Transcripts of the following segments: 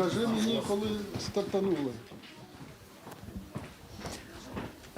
Скажи мені, коли стартанули.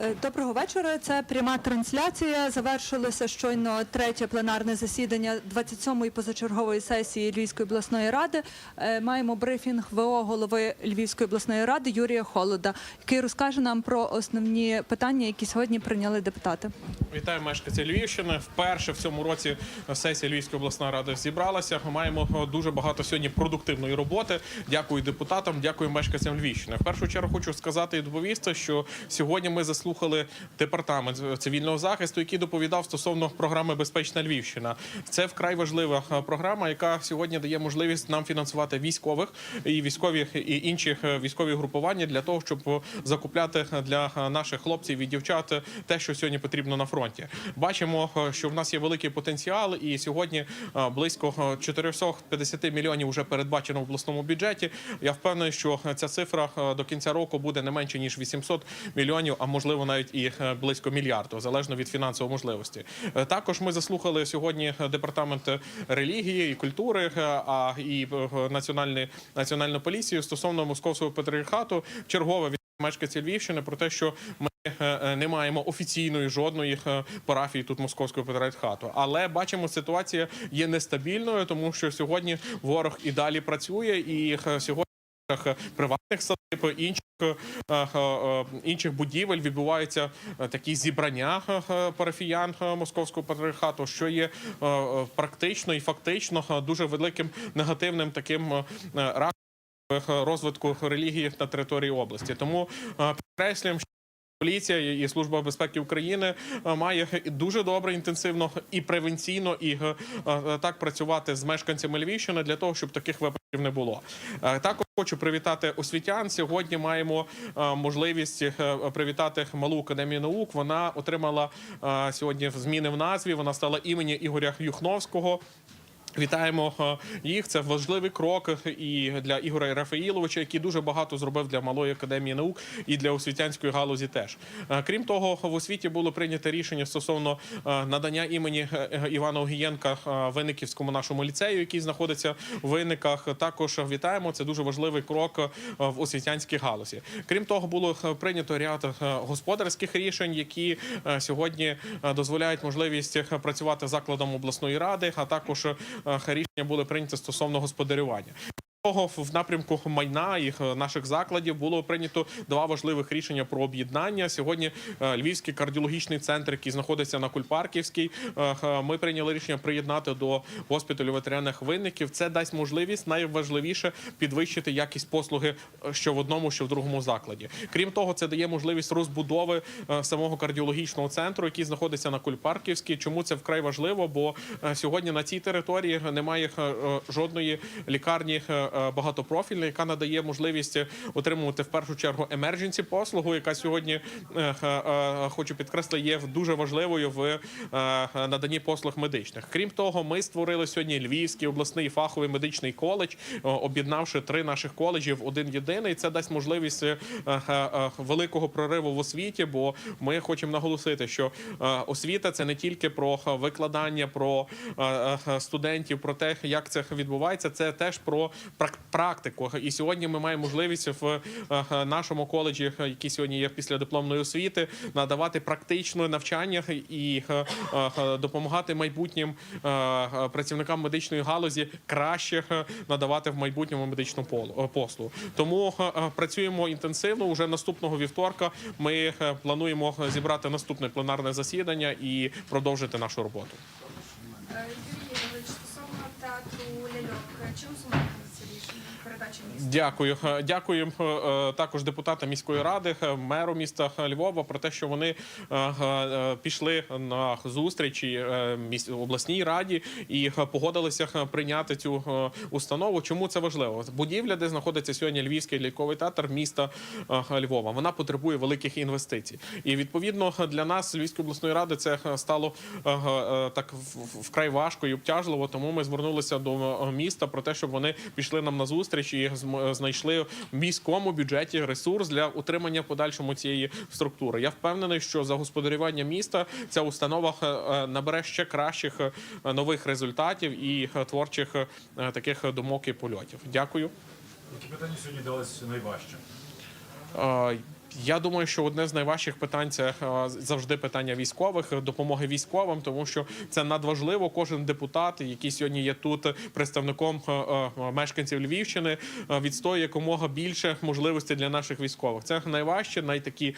Е, Доброго вечора. Це пряма трансляція. Завершилося щойно третє пленарне засідання 27-ї позачергової сесії Львівської обласної ради. Е, Маємо брифінг ВО голови Львівської обласної ради Юрія Холода, який розкаже нам про основні питання, які сьогодні прийняли депутати. Вітаю мешканців Львівщини. Вперше в цьому році сесія Львівської обласної ради зібралася. Маємо дуже багато сьогодні продуктивної роботи. Дякую депутатам, дякую мешканцям Львівщини. В першу чергу хочу сказати і доповісти, що сьогодні ми заслухали департамент цивільного захисту, який доповідав стосовно програми Безпечна Львівщина. Це вкрай важлива е, програма, яка сьогодні дає можливість нам фінансувати військових і військові і інші е, військові групування для того, щоб закупляти для е, наших хлопців і дівчат те, що сьогодні потрібно на фронті. Бачимо, е, що в нас є великий потенціал, і сьогодні е, близько е, 450 мільйонів вже передбачено в обласному бюджеті. Я впевнений, що ця цифра е, до кінця року буде не менше ніж 800 мільйонів, а можливо навіть і е, близько мільярду, залежно від фінансової можливості. Е, Також ми заслухали сьогодні департамент релігії і культури, е, а і е, національної національну поліцію стосовно московського патріархату. Чергове від мешканців Львівщини про те, що ми е, е, не маємо офіційної жодної е, парафії тут московського патріархату. Але бачимо, ситуація є нестабільною, тому що сьогодні ворог і далі працює, і е, сьогодні. Е, Приватних садиб, інших е, е, інших будівель відбуваються такі зібрання парафіян московського патріархату, що є практично і фактично дуже великим негативним таким е, розвитку релігії на території області. Тому підкреслюємо, що Поліція і служба безпеки України має дуже добре, інтенсивно і превенційно, і так працювати з мешканцями Львівщини для того, щоб таких випадків не було. Е, Також хочу привітати освітян. Сьогодні маємо е, можливість е, привітати малу академію наук. Вона отримала сьогодні зміни в назві. Вона стала імені Ігоря Юхновського. Вітаємо е, їх. Це важливий крок і для Ігоря Рафаїловича, який дуже багато зробив для малої академії наук і для освітянської галузі. Теж Е, крім того, в освіті було прийнято рішення стосовно е, надання імені Івана Огієнка Винниківському нашому ліцею, який знаходиться в Винниках. Також вітаємо. Це дуже важливий крок в освітянській галузі. Крім того, було прийнято ряд господарських рішень, які сьогодні дозволяють можливість працювати закладом обласної ради, а також рішення були прийняті стосовно господарювання. В напрямку майна їх е, наших закладів було прийнято два важливих рішення про об'єднання. Сьогодні е, Львівський кардіологічний центр, який знаходиться на Кульпарківській, е, ми прийняли рішення приєднати до госпіталю ветеринарних винників. Це дасть можливість найважливіше підвищити якість послуги що в одному, що в другому закладі. Крім того, це дає можливість розбудови самого кардіологічного центру, який знаходиться на Кульпарківській. Чому це вкрай важливо? Бо сьогодні на цій території немає жодної лікарні е, е, яка надає можливість отримувати в першу чергу емердженсі послугу, яка сьогодні е, е, хочу підкреслити, є дуже важливою в наданні послуг медичних. Крім того, ми створили сьогодні Львівський обласний фаховий медичний коледж, об'єднавши три наших коледжі в один єдиний. Це дасть можливість великого прориву в освіті, бо ми хочемо наголосити, що освіта це не тільки про викладання, про студентів, про те, як це відбувається. Це теж про практику. І сьогодні ми маємо можливість в нашому коледжі, який сьогодні є після дипломної освіти, надавати практичне навчання і допомагати майбутнім працівникам медичної галузі краще надавати в майбутньому медичну е, послугу. Тому е, працюємо інтенсивно. Уже наступного вівторка ми плануємо зібрати наступне пленарне засідання і продовжити нашу роботу. Е, Юрій Ігорович, стосовно театру ляльок, чим зумовлено передачі міста? Дякую. Е, Дякую е, також депутатам міської ради, е, меру міста Львова про те, що вони пішли на зустрічі обласній раді і погодилися прийняти цю установу. Чому це важливо? Будівля, де знаходиться сьогодні Львівський ляльковий театр міста Львова, вона потребує великих інвестицій. І відповідно для нас, Львівської обласної ради, це стало так вкрай важко і обтяжливо. Тому ми звернулися до міста про те, щоб вони пішли нам на зустріч і зм- знайшли в міському бюджеті ресурс для утримання подальшому цієї структури. Я впевнений, що за господарювання міста ця установа е, е, набере ще кращих е, нових результатів і е, творчих е, таких думок і польотів. Дякую. Які питання сьогодні далися найважче? Е, Я думаю, що одне з найважчих питань це е, завжди питання військових, допомоги військовим, тому що це надважливо. Кожен депутат, який сьогодні є тут представником е, мешканців Львівщини, відстоює якомога більше можливостей для наших військових. Це найважче, найтакі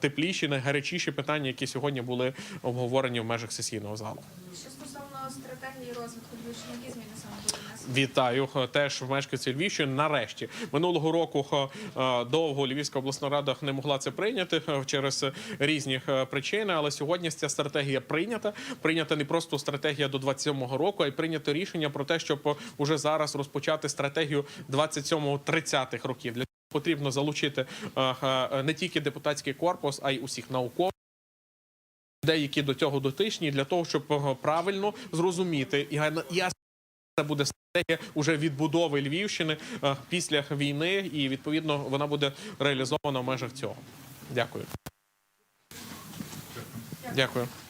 тепліші, найгарячіші питання, які сьогодні були обговорені в межах сесійного залу. Стратегії розвитку Львівщини, які зміни саме будуть внесені? Вітаю е, теж мешканців Львівщини. Нарешті минулого року е, довго Львівська обласна рада не могла це прийняти е, через різні причини. Але сьогодні ця стратегія прийнята. Прийнята не просто стратегія до 27-го року, а й прийнято рішення про те, щоб уже зараз розпочати стратегію 27-30-х років. Потрібно залучити не тільки депутатський корпус, а й усіх науковців. Людей, які до цього дотичні, для того, щоб е, правильно зрозуміти і я це буде стратегія уже відбудови Львівщини е, після війни, і відповідно вона буде реалізована в межах цього. Дякую. Дякую.